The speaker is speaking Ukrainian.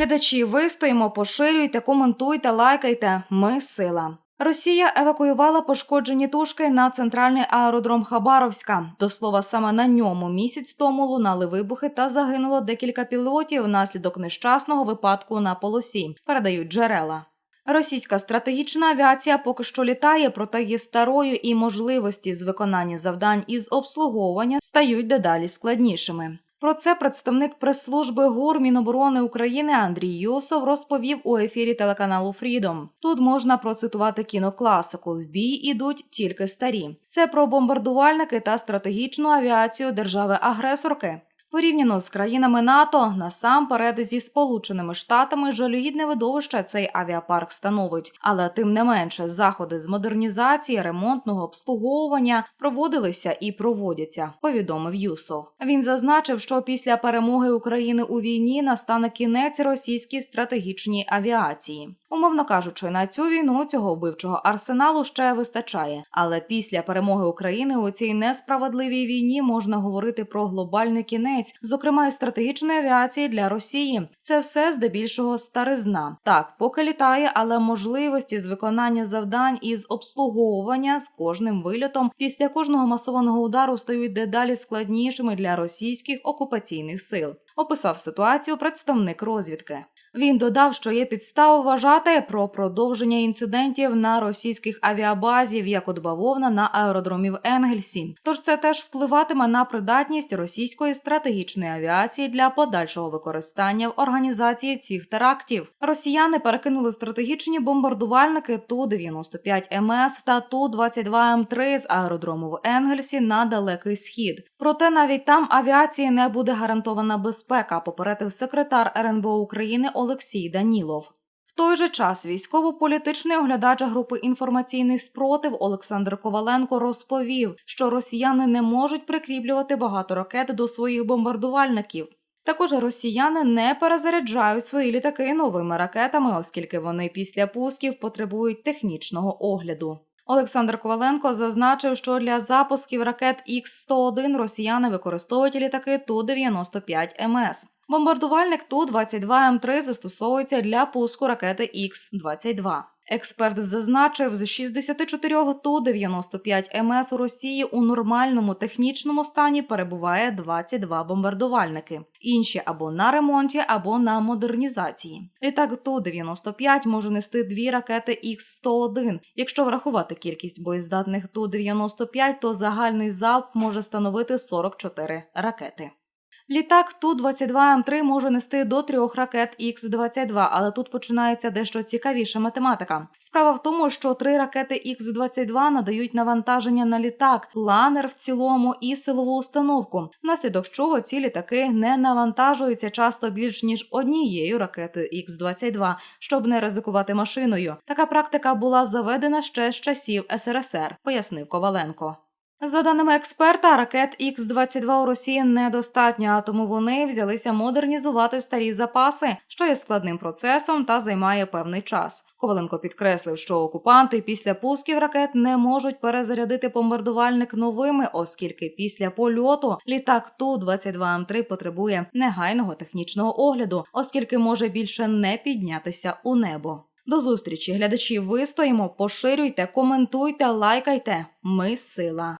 Глядачі, вистоїмо, поширюйте, коментуйте, лайкайте. Ми сила. Росія евакуювала пошкоджені тушки на центральний аеродром Хабаровська. До слова, саме на ньому місяць тому лунали вибухи та загинуло декілька пілотів внаслідок нещасного випадку на полосі. Передають джерела. Російська стратегічна авіація поки що літає, проте є старою і можливості з виконання завдань із обслуговування стають дедалі складнішими. Про це представник прес-служби ГУР Міноборони України Андрій Йосов розповів у ефірі телеканалу Фрідом. Тут можна процитувати кінокласику: в бій ідуть тільки старі. Це про бомбардувальники та стратегічну авіацію держави-агресорки. Порівняно з країнами НАТО, насамперед зі Сполученими Штатами жалюгідне видовище цей авіапарк становить, але тим не менше заходи з модернізації, ремонтного обслуговування проводилися і проводяться. Повідомив Юсов. Він зазначив, що після перемоги України у війні настане кінець російській стратегічній авіації. Умовно кажучи, на цю війну цього вбивчого арсеналу ще вистачає. Але після перемоги України у цій несправедливій війні можна говорити про глобальний кінець, зокрема і стратегічної авіації для Росії. Це все здебільшого старизна. Так, поки літає, але можливості з виконання завдань із обслуговування з кожним вильотом після кожного масованого удару стають дедалі складнішими для російських окупаційних сил. Описав ситуацію представник розвідки. Він додав, що є підстава вважати про продовження інцидентів на російських авіабазів, як от бавовна на аеродромі в Енгельсі. Тож це теж впливатиме на придатність російської стратегічної авіації для подальшого використання в організації цих терактів. Росіяни перекинули стратегічні бомбардувальники ту 95 МС та ту 22 М3 з аеродрому в Енгельсі на далекий схід. Проте навіть там авіації не буде гарантована безпека. Попередив секретар РНБО України Олексій Данілов. В той же час військово-політичний оглядач групи інформаційний спротив Олександр Коваленко розповів, що росіяни не можуть прикріплювати багато ракет до своїх бомбардувальників. Також росіяни не перезаряджають свої літаки новими ракетами, оскільки вони після пусків потребують технічного огляду. Олександр Коваленко зазначив, що для запусків ракет Х-101 росіяни використовують літаки Ту-95 МС. Бомбардувальник Ту-22М3 застосовується для пуску ракети Х-22. Експерт зазначив, з 64 Ту-95 МС у Росії у нормальному технічному стані перебуває 22 бомбардувальники. Інші або на ремонті, або на модернізації. Літак Ту-95 може нести дві ракети Х-101. Якщо врахувати кількість боєздатних Ту-95, то загальний залп може становити 44 ракети. Літак Ту-22М3 може нести до трьох ракет Х-22, але тут починається дещо цікавіша математика. Справа в тому, що три ракети Х-22 надають навантаження на літак, планер в цілому і силову установку, внаслідок чого ці літаки не навантажуються часто більш ніж однією ракетою Х-22, щоб не ризикувати машиною. Така практика була заведена ще з часів СРСР, пояснив Коваленко. За даними експерта, ракет Х-22 у Росії недостатньо, а тому вони взялися модернізувати старі запаси, що є складним процесом та займає певний час. Коваленко підкреслив, що окупанти після пусків ракет не можуть перезарядити бомбардувальник новими, оскільки після польоту літак Ту-22М3 потребує негайного технічного огляду, оскільки може більше не піднятися у небо. До зустрічі, глядачі. Вистоїмо, поширюйте, коментуйте, лайкайте. Ми сила.